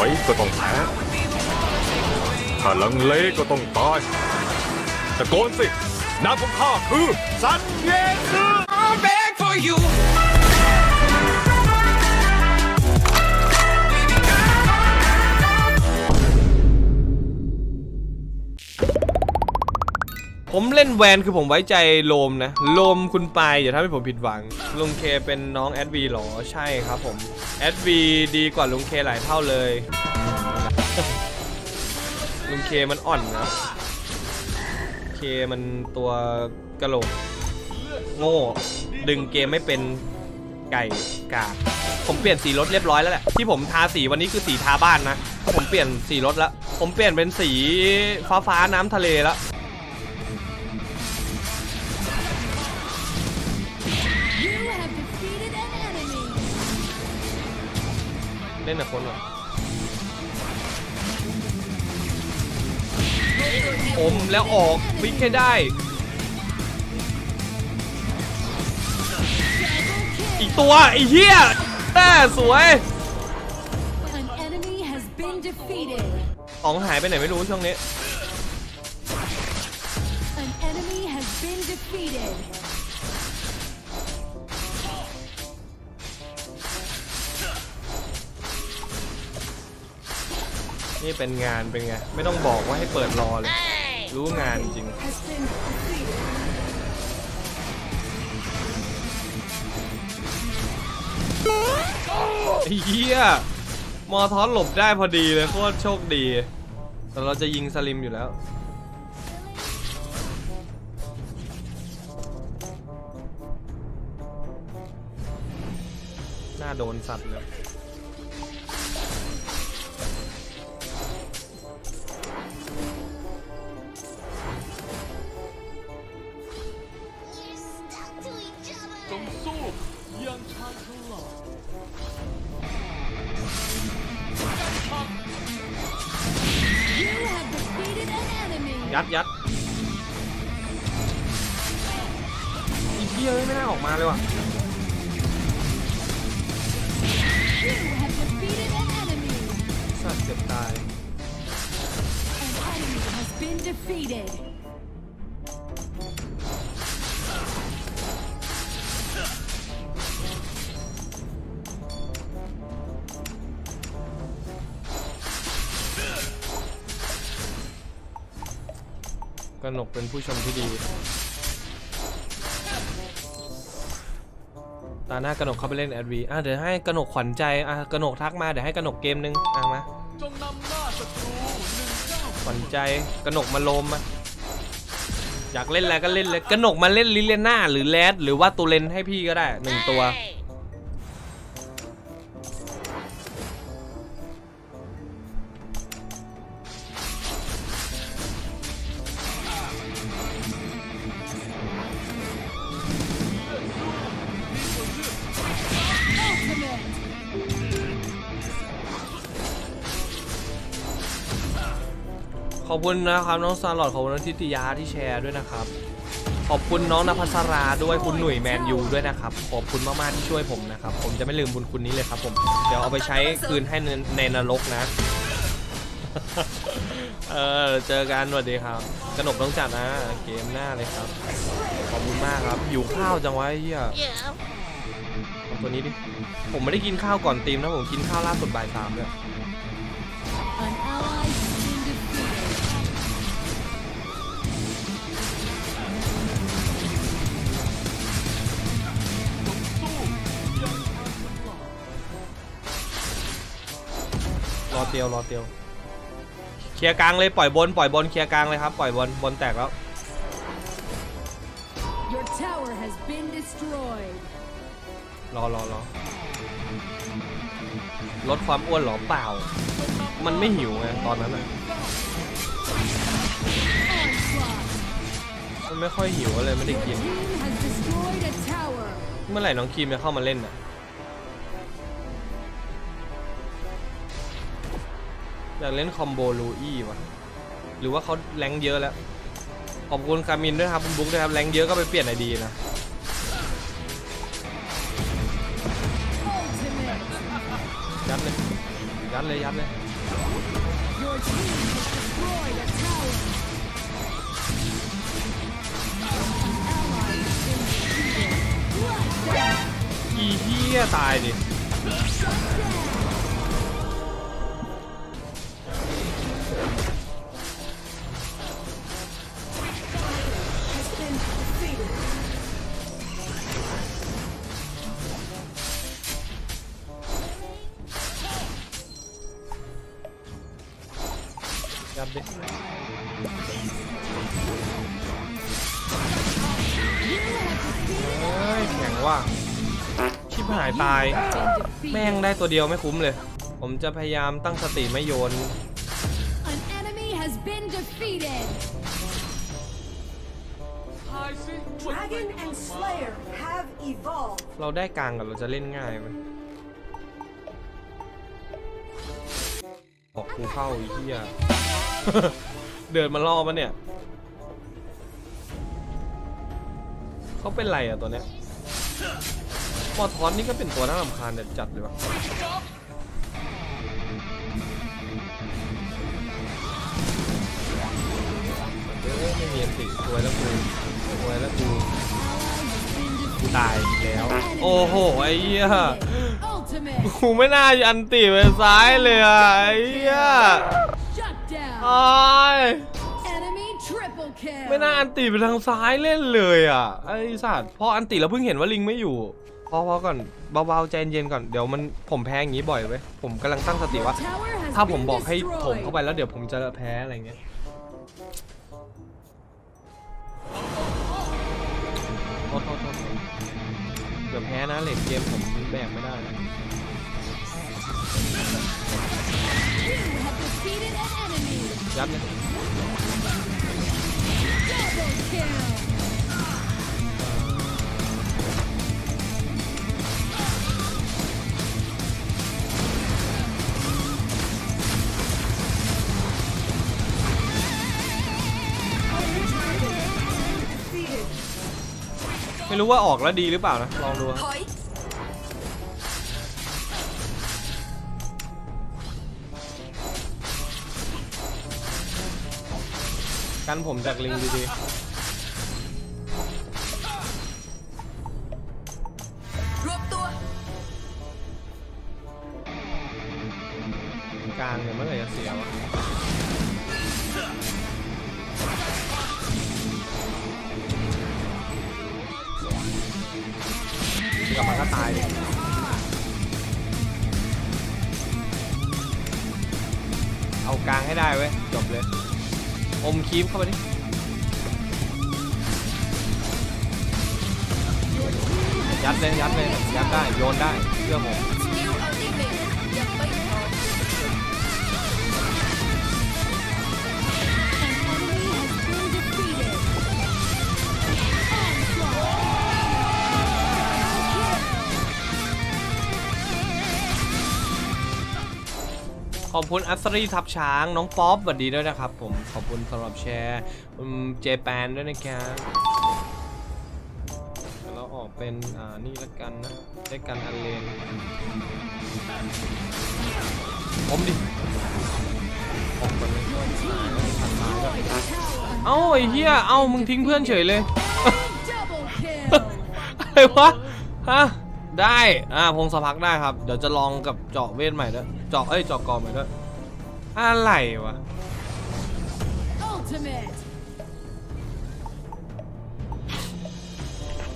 อยก็ต้องแพ้ ถ้าลังเลก็ต้องตายตะโกนสินามของข้าคือ สันเยซื I'll beg for you. ผมเล่นแวนคือผมไว้ใจโลมนะ โลมคุณปายอย่าทำให้ผมผิดหวัง ลุงเคเป็นน้องแอดวีหรอ ใช่ครับผม แอดวีดีกว่าลุงเคหลายเท่าเลย ลุงเคมันอ่อนนะเคมันตัวกระโหลก โง่ ดึงเกมไม่เป็นไก่กาผมเปลี่ยนสีรถเรียบร้อยแล้วแหละที่ผมทาสีวันนี้คือสีทาบ้านนะ ผมเปลี่ยนสีรถแล้ว ผมเปลี่ยนเป็นสีฟ้าฟ้าๆน้ำทะเลแล้ว ล่นกับคนเหรออมแล้วออกวิ่งให้ได้ อีกตัวไอ้เหี้ยแต่สวย An enemy has been defeated. อ๋องหายไปไหนไม่รู้ช่วงนี้ นี่เป็นงานเป็นไง ไม่ต้องบอกว่าให้เปิดรอเลย รู้งานจริง Has been defeated. ไอ้เหี้ยมอทอสหลบได้พอดีเลย โคตรโชคดี แต่เราจะยิงสลิมอยู่แล้วหน้าโดนสัตว์เลย ยัดยัดอีเพี้ยไม่น่าออกมาเลยว่ะสัตว์เจ็บตาย กนกเป็นผู้ชมที่ดี ตาหน้ากนกเข้าไปเล่นแอดวีอะเดี๋ยวให้กนกขวัญใจอะกนกทักมาเดี๋ยวให้กนกเกมนึงอะมาขวัญใจกนกมาลมมาอยากเล่นอะไรก็เล่นเลยกนกมาเล่นลิเลน่าหรือแรดหรือว่าตูเลนให้พี่ก็ได้หนึ่งตัว อบคุณนะครับน้องซาลอดขอบคุณน้องทิติยาที่แชร์ด้วยนะครับ ขอบคุณน้องนภัสราด้วยคุณหนุ่ยแมนยูด้วยนะครับขอบคุณมากๆที่ช่วยผมนะครับผมจะไม่ลืมบุญคุณนี้เลยครับผมเดี๋ยวเอาไปใช้คืนให้ในในนรกนะ เออเจอกันสวัสดีครับกระหนกต้องจัดนะเกมหน้าเลยครับ ขอบคุณมากครับอยู่ข้าวจังวะไอ้เฮียเอาตัวนี้ดิผมไม่ได้กินข้าวก่อนตีมนะผมกินข้าวล่าสุดบ่ายสามเลย เตียวรอเตียวเคลียร์กลางเลยปล่อยบนปล่อยบนเคลียร์กลางเลยครับปล่อยบนบนแตกแล้ว Your tower has been destroyed. รอรอรอลดความอ้วนเหรอเปล่า มันไม่หิวไงตอนนั้นอะ Onslaught. มันไม่ค่อยหิวเลยไม่ได้ Your กิน team has destroyed a tower. เมื่อไหร่น้องครีมจะเข้ามาเล่นอะ อยากเล่นคอมโบลูอี้วะหรือว่าเขาแรงเยอะแล้ว ขอบคุณคามินด้วยครับคุณบุ๊กด้วยครับแรงเยอะก็ไปเปลี่ยนไอดีนะยัดเลยยัดเลยยัดเลยอีเหี้ยตายดิ ดิ You have เฮ้ยแข็งว่ะชิบหายตาย been แม่ง defeated. ได้ตัวเดียวไม่คุ้มเลย ผมจะพยายามตั้งสติไม่โยน An enemy has been defeated. Dragon and Slayer have evolved. เราได้กลางกับเราจะเล่นง่ายไหมออกกูเข้าไอ้เหี้ย เดินมาล่อมันเนี่ย เขาเป็นไรอะตัวเนี้ยพอทอนนี่ก็เป็นตัวน่ารำคาญเด็ดจัดเลยวะเอ้ยไม่มีอันติสวยแล้วกูสวยแล้วกูกูตายอีกแล้ว โอ้โห ไอ้เหี้ย Ultimate. กูไม่น่าอันติไปซ้ายเลยอะไอ้เหี้ย Shut down. อ้าย Enemy triple kill. ไม่น่าอันติไปทางซ้ายเล่นเลยอะไอ้สัตว์พออันติแล้วเพิ่งเห็นว่าลิงไม่อยู่พอพอก่อนเบาๆใจเย็นๆก่อนเดี๋ยวมันผมแพ้อย่างนี้บ่อยเว้ยผมกำลังตั้งสติ Your ว่า tower has ถ้าผม been บอกให้ถม destroyed. เข้าไปแล้วเดี๋ยวผมจะแพ้อะไรเงี้ย โทษโทษโทษโทษเดี๋ยวแพ้นะเลดเกมผมแบกไม่ได้นะ ยับเลย Double kill. ไม่รู้ว่าออกแล้วดีหรือเปล่านะ ลองดูครับ กันผมจากลิงดีรวบตัวๆกลางเนี่ยเมื่อไหร่จะเสียวะกลับมาก็ตายดิเอากลางให้ได้เว้ย จบเลย อมคีมเข้าไปดิยัดเลยยัดเลยยัดได้โยนได้เชื่อผม ขอบคุณอัสรีทับช้าง น้องป๊อปสวัสดีด้วยนะครับผม ขอบคุณสำหรับแชร์อืมเจแปนด้วยนะครับเดี๋ยวเราออกเป็นอ่านี่ละกันนะได้กันอันเลนผมดิออกไปเลยทันมาก็เอ้าไอ้เหี้ยเอ้ามึงทิ้งเพื่อนเฉยเลย Double kill. อะไรวะฮะ ได้ อ่าพงศพักได้ครับ เดี๋ยวจะลองกับเจาะเวทใหม่ด้วย เจาะ เอ้ย เจาะกอใหม่ด้วย อะไรวะ Ultimate.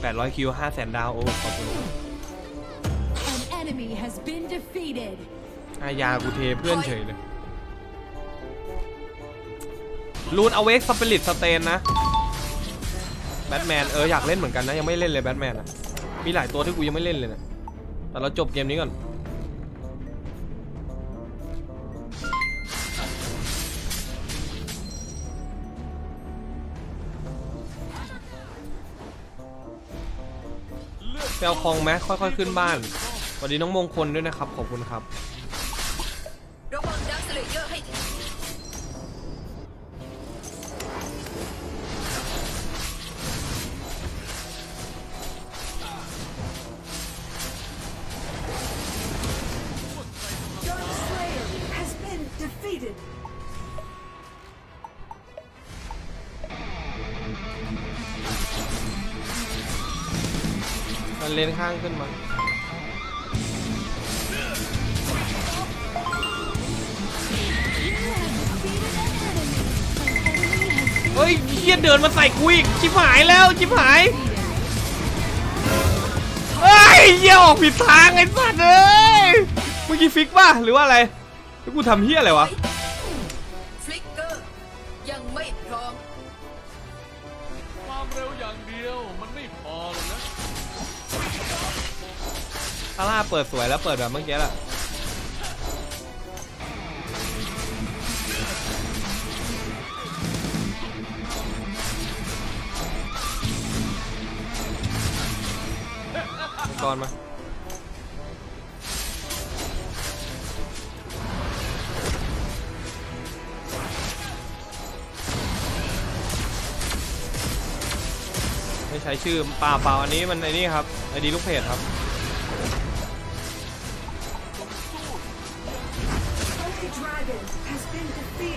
800 คิว 500,000 ดาว โอ้ ขอบคุณ An enemy has been defeated. อายากูเทเพื่อนเฉยเลยลูนอเวกสปิริตสเตนนะ แบทแมน เออ อยากเล่นเหมือนกันนะ ยังไม่เล่นเลยแบทแมนอะ มีหลายตัวที่กูยังไม่เล่นเลยนะแต่เราจบเกมนี้ก่อนเปลวคลองไหมค่อยๆขึ้นบ้านสวัสดีน้องมงคลด้วยนะครับ ขอบคุณครับ เลนข้างขึ้นมาเฮ้ยเฮียเดินมาใส่กูอีกชิบหายแล้วชิบหายเฮ้ยเฮียออกผิดทางไอ้สัตว์เอ้ยเมื่อกี้ฟิกป่ะหรือว่าอะไรแล้วกูทำเฮียอะไรวะ ซาร่าเปิดสวยแล้วเปิดแบบเมื่อกี้แหละก่อนมาไม่ใช้ชื่อปล่าเปล่าอันนี้มันไอ้นี่ครับไอดีลูกเพจครับ You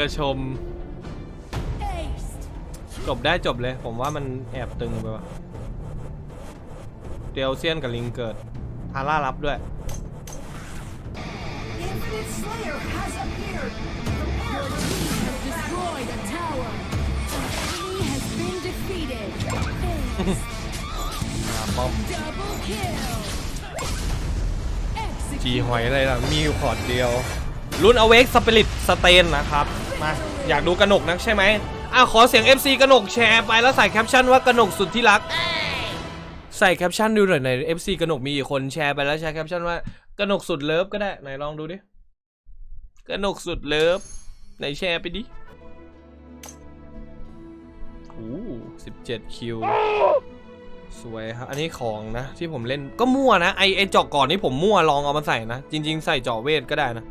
กระชม Aced. จบได้จบเลย ผมว่ามันแอบตึงไปว่ะเดลเซียนกับลิงเกิด ทาร่ารับด้วย Destroyed a tower. An enemy has been defeated. Aced. อ่าป้อม Double kill. จี Execute. หอยอะไรล่ะ มีอยู่ขอดเดียว รุ่น Awake Spirit Stain นะครับ มาอยากดูกระหนกนักใช่ไหมอะขอเสียง FC กระหนกแชร์ไปแล้วใส่แคปชั่นว่ากระหนกสุดที่รัก ใส่แคปชั่นดูหน่อยใน FC กระหนกมีกี่คนแชร์ไปแล้วแชร์แคปชั่นว่ากระหนกสุดเลิฟก็ได้ไหนลองดูดิกระหนกสุดเลิฟไหนแชร์ไปดิโอ้สิบเจ็ดคิวสวยครับ อันนี้ของนะที่ผมเล่นก็มั่วนะไอไอเจาะก่อนนี่ผมมั่วลองเอามาใส่นะ จริง ๆ ใส่เจาะเวทก็ได้นะ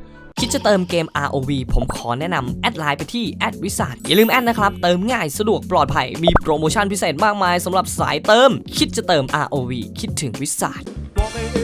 คิดจะเติมเกม ROV ผมขอแนะนำแอดไลน์ไปที่แอดวิสาอย่าลืมแอดนะครับ เติมง่ายสะดวกปลอดภัย มีโปรโมชั่นพิเศษมากมายสำหรับสายเติม คิดจะเติม ROV คิดถึงวิสาบอกไอ้เ